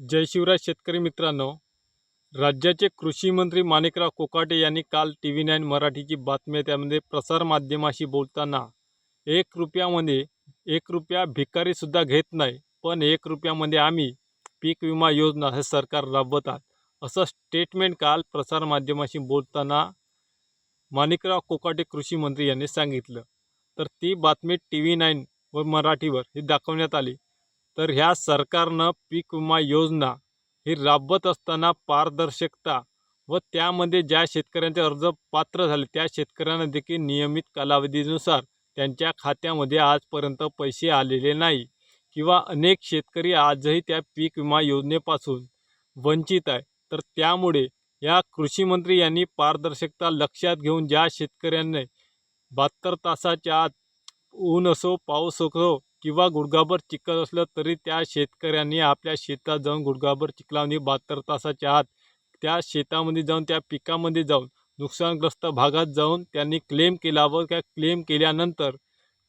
जय शिवराज शेतकरी मित्रांनो. राज्याचे कृषी मंत्री माणिकराव कोकाटे यांनी काल टी व्ही नाईन मराठीची बातमी त्यामध्ये प्रसारमाध्यमाशी बोलताना एक रुपयामध्ये एक रुपया भिकारीसुद्धा घेत नाही पण एक रुपयामध्ये आम्ही पीक विमा योजना हे सरकार राबवतात असं स्टेटमेंट काल प्रसारमाध्यमाशी बोलताना माणिकराव कोकाटे कृषी मंत्री यांनी सांगितलं. तर ती बातमी टी व्ही नाईन व मराठीवर ही दाखवण्यात आली. तर ह्या सरकारनं पीक विमा योजना ही राबवत असताना पारदर्शकता व त्यामध्ये ज्या शेतकऱ्यांचे अर्ज पात्र झाले त्या शेतकऱ्यांना देखील नियमित कालावधीनुसार त्यांच्या खात्यामध्ये आजपर्यंत पैसे आलेले नाही किंवा अनेक शेतकरी आजही त्या पीक विमा योजनेपासून वंचित आहे. तर त्यामुळे या कृषीमंत्री यांनी पारदर्शकता लक्षात घेऊन ज्या शेतकऱ्यांनी बहात्तर तासाच्या आत ऊन असो पाऊस असो किंवा गुडघाभर चिखल असलं तरी त्या शेतकऱ्यांनी आपल्या शेतात जाऊन गुडघाभर चिखलामध्ये बहात्तर तासाच्या आत त्या शेतामध्ये जाऊन त्या पिकामध्ये जाऊन नुकसानग्रस्त भागात जाऊन त्यांनी क्लेम केला व त्या क्लेम केल्यानंतर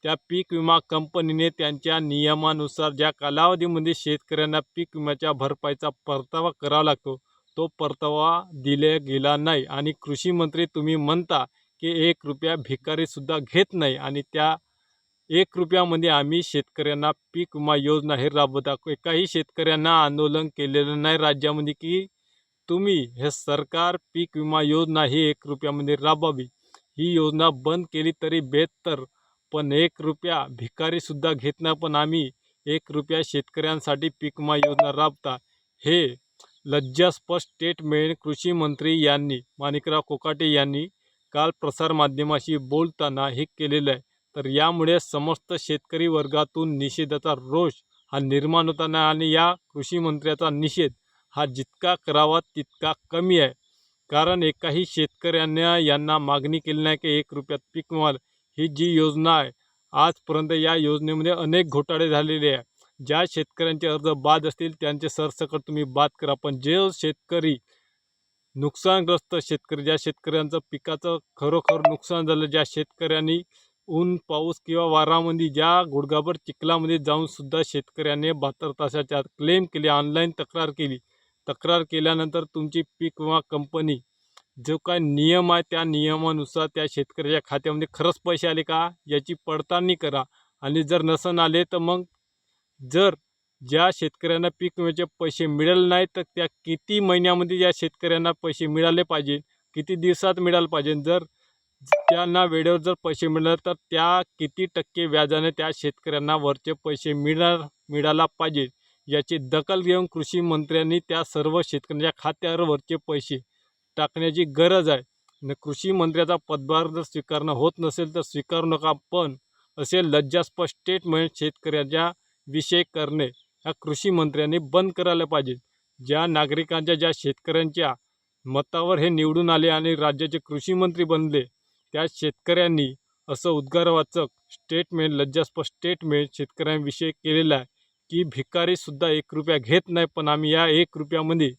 त्या पीक विमा कंपनीने त्यांच्या नियमानुसार ज्या कालावधीमध्ये शेतकऱ्यांना पीक विम्याच्या भरपाईचा परतावा करावा लागतो तो परतावा दिला गेला नाही. आणि कृषी मंत्री तुम्ही म्हणता की एक रुपया भिकारीसुद्धा घेत नाही आणि त्या एक रुपयामध्ये आम्ही शेतकऱ्यांना पीक विमा योजना हे राबवतात एकाही शेतकऱ्यांना आंदोलन केलेलं नाही राज्यामध्ये की तुम्ही हे सरकार पीक विमा योजना ही एक रुपयामध्ये राबवावी. ही योजना बंद केली तरी बेहतर पण एक रुपया भिकारीसुद्धा घेत नाही पण आम्ही एक रुपया शेतकऱ्यांसाठी पीक विमा योजना राबता हे लज्जास्पष्ट स्टेटमेंट कृषी मंत्री यांनी माणिकराव कोकाटे यांनी काल प्रसारमाध्यमाशी बोलताना हे केलेलं आहे. तर यामुळे समस्त शेतकरी वर्गातून निषेधाचा रोष हा निर्माण होताना आणि या कृषीमंत्र्याचा निषेध हा जितका करावा तितका कमी आहे. कारण एकाही शेतकऱ्यांना यांना मागणी केली नाही की एक रुपयात पीक माल ही जी योजना आहे आजपर्यंत या योजनेमध्ये अनेक घोटाळे झालेले आहे. ज्या शेतकऱ्यांचे अर्ज बाद असतील त्यांचे सरसकट तुम्ही बाद करा. पण जे शेतकरी नुकसानग्रस्त शेतकरी ज्या शेतकऱ्यांचं पिकाचं खरोखर नुकसान झालं ज्या शेतकऱ्यांनी ऊन पाऊस किंवा वारामध्ये ज्या गुडघाभर चिखलामध्ये जाऊन सुद्धा शेतकऱ्याने बहात्तर तासाच्या आत क्लेम केली ऑनलाईन तक्रार केली. तक्रार केल्यानंतर तुमची पीक विमा कंपनी जो काय नियम आहे त्या नियमानुसार त्या शेतकऱ्याच्या खात्यामध्ये खरंच पैसे आले का? याची पडताळणी करा. आणि जर नसन आले तर मग जर ज्या शेतकऱ्यांना पीक विम्याचे पैसे मिळाले नाही तर त्या किती महिन्यामध्ये ज्या शेतकऱ्यांना पैसे मिळाले पाहिजे? किती दिवसात मिळाले पाहिजे? जर त्यांना वेळेवर जर पैसे मिळाले तर त्या किती टक्के व्याजाने त्या शेतकऱ्यांना वरचे पैसे मिळणार मिळाला पाहिजे याची दखल घेऊन कृषी मंत्र्यांनी त्या सर्व शेतकऱ्यांच्या खात्यावर वरचे पैसे टाकण्याची गरज आहे. न कृषी मंत्र्याचा पदभार जर स्वीकारणं होत नसेल तर स्वीकारू नका पण असे लज्जास्पद स्टेटमेंट शेतकऱ्यांच्या विषय करणे ह्या कृषी मंत्र्यांनी बंद करायला पाहिजे. ज्या नागरिकांच्या ज्या शेतकऱ्यांच्या मतावर हे निवडून आले आणि राज्याचे कृषी मंत्री बनले त्या शेतकऱ्यांनी असं उद्गारवाचक स्टेटमेंट लज्जास्पद स्टेटमेंट शेतकऱ्यांविषयी केलेलं आहे की भिकारीसुद्धा एक रुपया घेत नाही पण आम्ही या एक रुपयामध्ये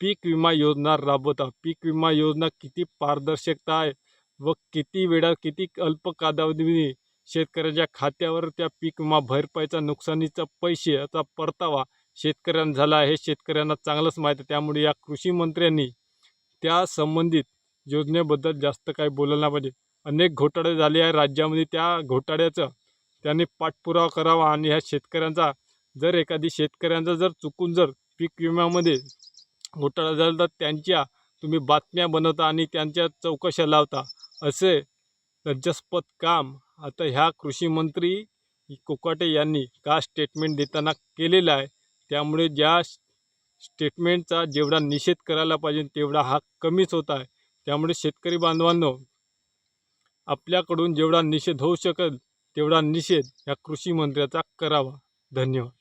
पीक विमा योजना राबवता पीक विमा योजना किती पारदर्शकता आहे व किती वेळा किती अल्प कालावधीने शेतकऱ्याच्या खात्यावर त्या पीक विमा भरपाईचा नुकसानीचा पैसे याचा परतावा शेतकऱ्यांना झाला आहे. हे शेतकऱ्यांना चांगलंच माहीत आहे. त्यामुळे या कृषी मंत्र्यांनी त्या संबंधित योजनेबद्दल जास्त काही बोलायला नाही पाहिजे. अनेक घोटाळे झाले आहे राज्यामध्ये. त्या घोटाळ्याचं त्यांनी पाठपुरावा करावा आणि ह्या शेतकऱ्यांचा जर एखादी शेतकऱ्यांचा जर चुकून जर पीक विम्यामध्ये घोटाळा झाला तर त्यांच्या तुम्ही बातम्या बनवता आणि त्यांच्या चौकशा लावता. असे लज्जास्पद काम आता ह्या कृषीमंत्री कोकाटे यांनी का स्टेटमेंट देताना केलेलं आहे? त्यामुळे ज्या स्टेटमेंटचा जेवढा निषेध करायला पाहिजे तेवढा हा कमीच होत आहे. त्यामुळे शेतकरी बांधवांनो आपल्याकडून जेवढा निषेध होऊ शकेल तेवढा निषेध या कृषी मंत्र्याचा करावा. धन्यवाद.